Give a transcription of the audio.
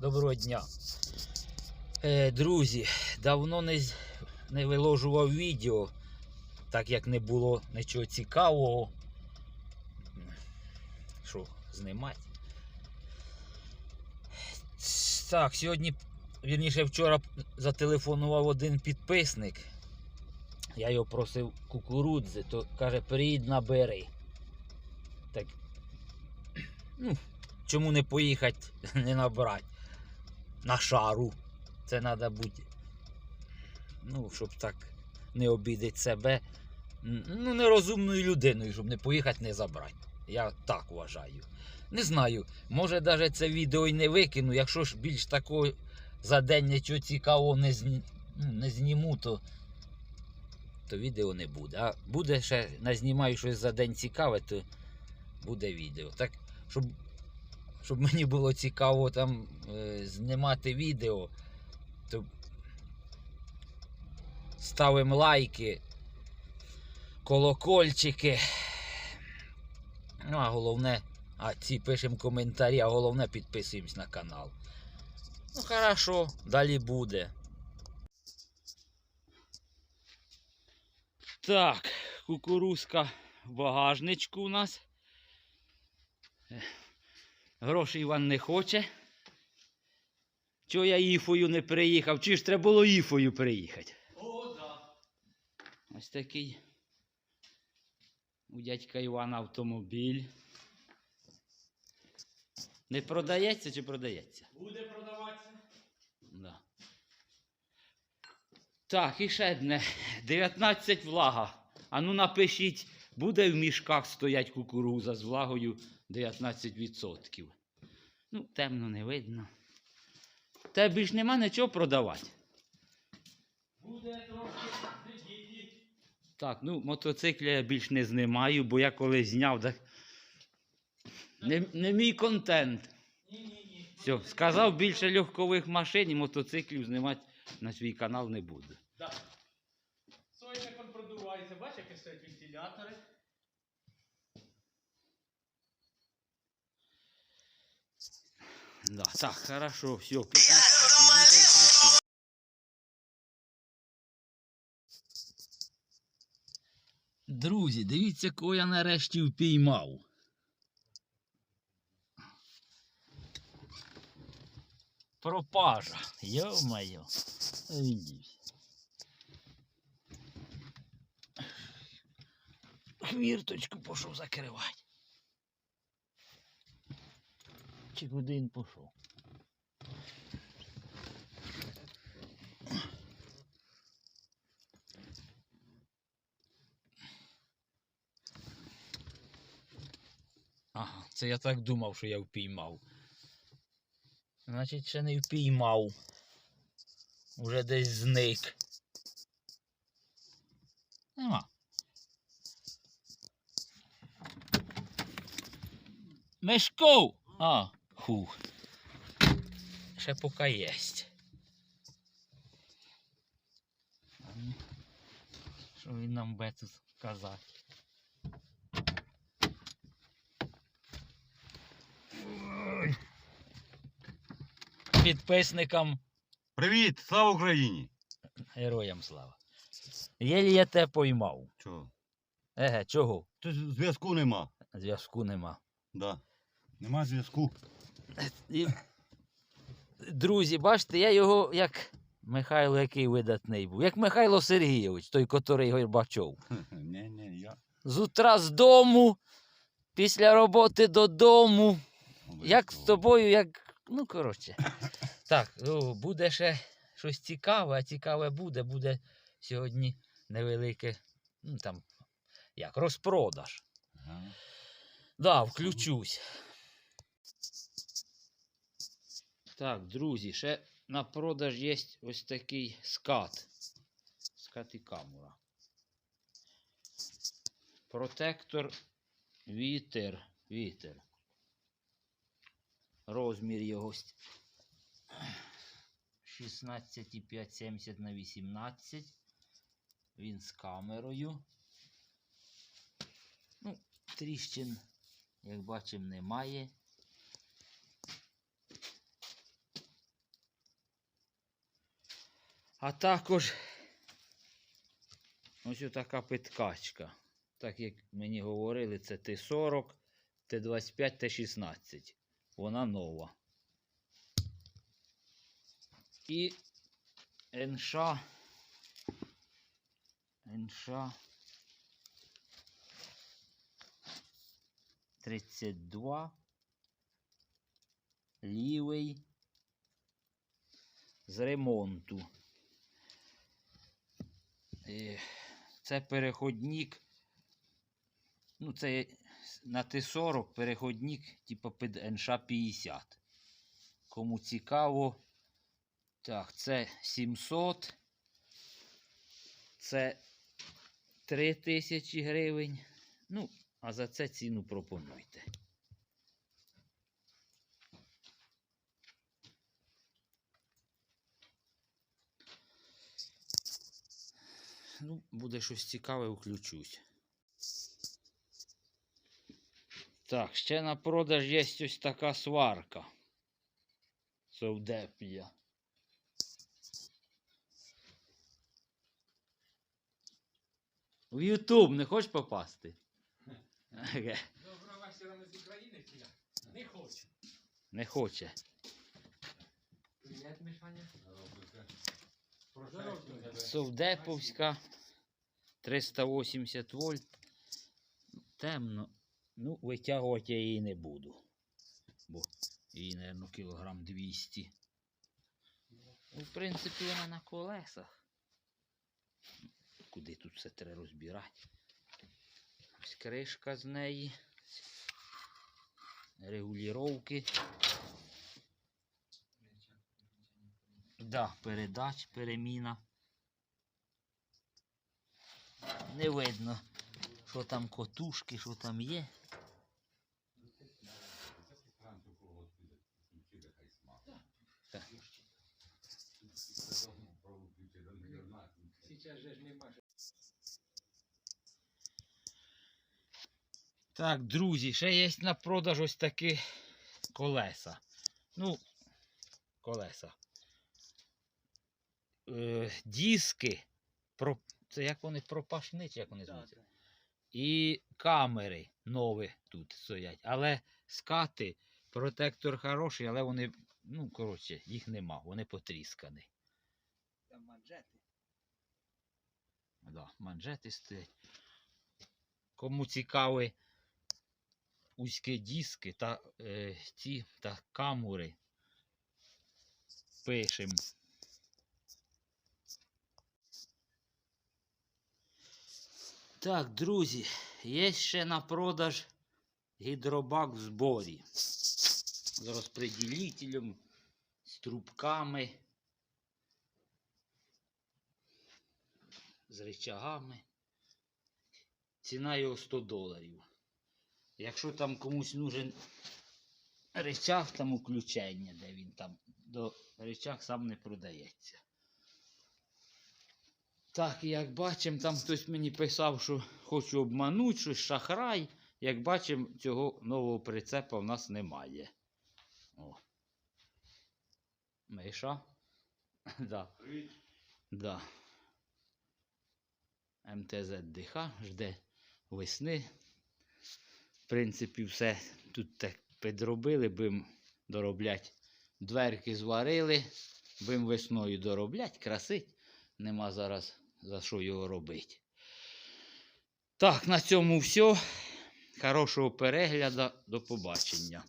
Доброго дня. Е, друзі, давно не, не виложував відео, так як не було нічого цікавого. Що, знімати? Так, сьогодні, вірніше, вчора зателефонував один підписник. Я його просив кукурудзи, то каже, приїдь набери. Так. Ну, чому не поїхати, не набрати на шару. Це треба бути. Ну, щоб так не обідати себе. Ну, нерозумною людиною, щоб не поїхати, не забрати. Я так вважаю. Не знаю, може навіть це відео і не викину. Якщо ж більш такого за день нічого цікавого не, зні... ну, не зніму, то, то відео не буде. А буде ще назнімаю щось за день цікаве, то буде відео. Так, щоб щоб мені було цікаво там е, знімати відео, то ставимо лайки, колокольчики. Ну, а головне, а ці пишемо коментарі, а головне підписуємось на канал. Ну, хорошо, далі буде. Так, кукурузка в багажничку у нас. Грошей Іван не хоче. Чого я Іфою не приїхав? Чи ж треба було Іфою приїхати? О, да. Ось такий у дядька Івана автомобіль. Не продається чи продається? Буде продаватися. Да. Так, і ще одне. 19 влага. А ну напишіть, буде в мішках стоять кукуруза з влагою 19%. Ну, темно не видно. Та більш нема нічого продавати. Буде трошки неділі. Так, ну мотоцикля я більш не знімаю, бо я коли зняв, так не, не мій контент. Все, сказав більше легкових машин і мотоциклів знімати на свій канал не буду. Да. Соняк він продувається. Бачиш, які стоять вентилятори? Да, так, хорошо, все. Друзі, дивіться, кого я нарешті впіймав. Пропажа. Йо-моє. Хвірточку пішов закривати. Чи куди він пішов? Ага, це я так думав, що я впіймав. Значить, ще не впіймав. Уже десь зник. Нема. Мешков! А, хух. Ще поки єсть. А ну, Що він нам буде тут казати? Ой. Підписникам Привіт, слава Україні! героям слава. Єлі я те поймав. Чого? Еге, чого? Тут зв'язку нема. Зв'язку нема. Да. Нема зв'язку. І... Друзі, бачите, я його як Михайло який видатний був, як Михайло Сергійович, той, котрий Горбачов. Ні, ні, я. З утра з дому, після роботи додому. Як з тобою, як. Ну, коротше. Так, о, буде ще щось цікаве, а цікаве буде. Буде сьогодні невелике, ну там, як, розпродаж. Ага. Да, включусь. Так, друзі, ще на продаж є ось такий скат. Скат і камера. Протектор вітер. Вітер. Розмір його 16,5 70 на 18. Він з камерою. Ну, тріщин, як бачимо, немає. А також ось така питкачка. Так як мені говорили, це Т-40, Т-25, Т-16. Вона нова. І НШ. НШ 32. Лівий. З ремонту. Е, Це переходник. Ну, це на Т-40 переходник, типу під НШ-50. Кому цікаво. Так, це 700. Це 3000 гривень. Ну, а за це ціну пропонуйте. Ну, буде щось цікаве, включусь. Так, ще на продаж є ось така сварка. Совдепія. В Ютуб не хочеш попасти? Доброго вечора ми з України, Філя. Не хочу. Не хоче. Привіт, Мішаня. Совдеповська 380 вольт. Темно. Ну, витягувати я її не буду. Бо її, мабуть, кілограм 200. Ну, в принципі, вона на колесах. Куди тут все треба розбирати? Ось кришка з неї. Регуліровки. Да, передач, переміна. Не видно, що там котушки, що там є. Так. Друзі, ще є на продаж ось такі колеса. Ну, колеса. Е, диски. Про... Це як вони пропашні, чи як вони звуться? І камери нові тут стоять. Але скати, протектор хороший, але вони, ну, коротше, їх нема, вони потріскані. Там манжети. Да, манжети стоять. Кому цікаві узькі диски та е, ці та камери, пишем. Так, друзі, є ще на продаж гідробак в зборі. З розпреділителем, з трубками. з рычагами. Ціна його 100 доларів. Якщо там комусь нужен рычаг, там включення, де він там, до рычаг сам не продається. Так, як бачимо, там хтось мені писав, що хочу обманути, щось шахрай. Як бачимо, цього нового прицепа в нас немає. О. Миша? да. Да. МТЗ ДХ жде весни. В принципі, все тут так підробили, будемо доробляти. Дверки зварили, будемо весною доробляти, красить. Нема зараз за що його робити. Так, на цьому все. Хорошого перегляду. До побачення.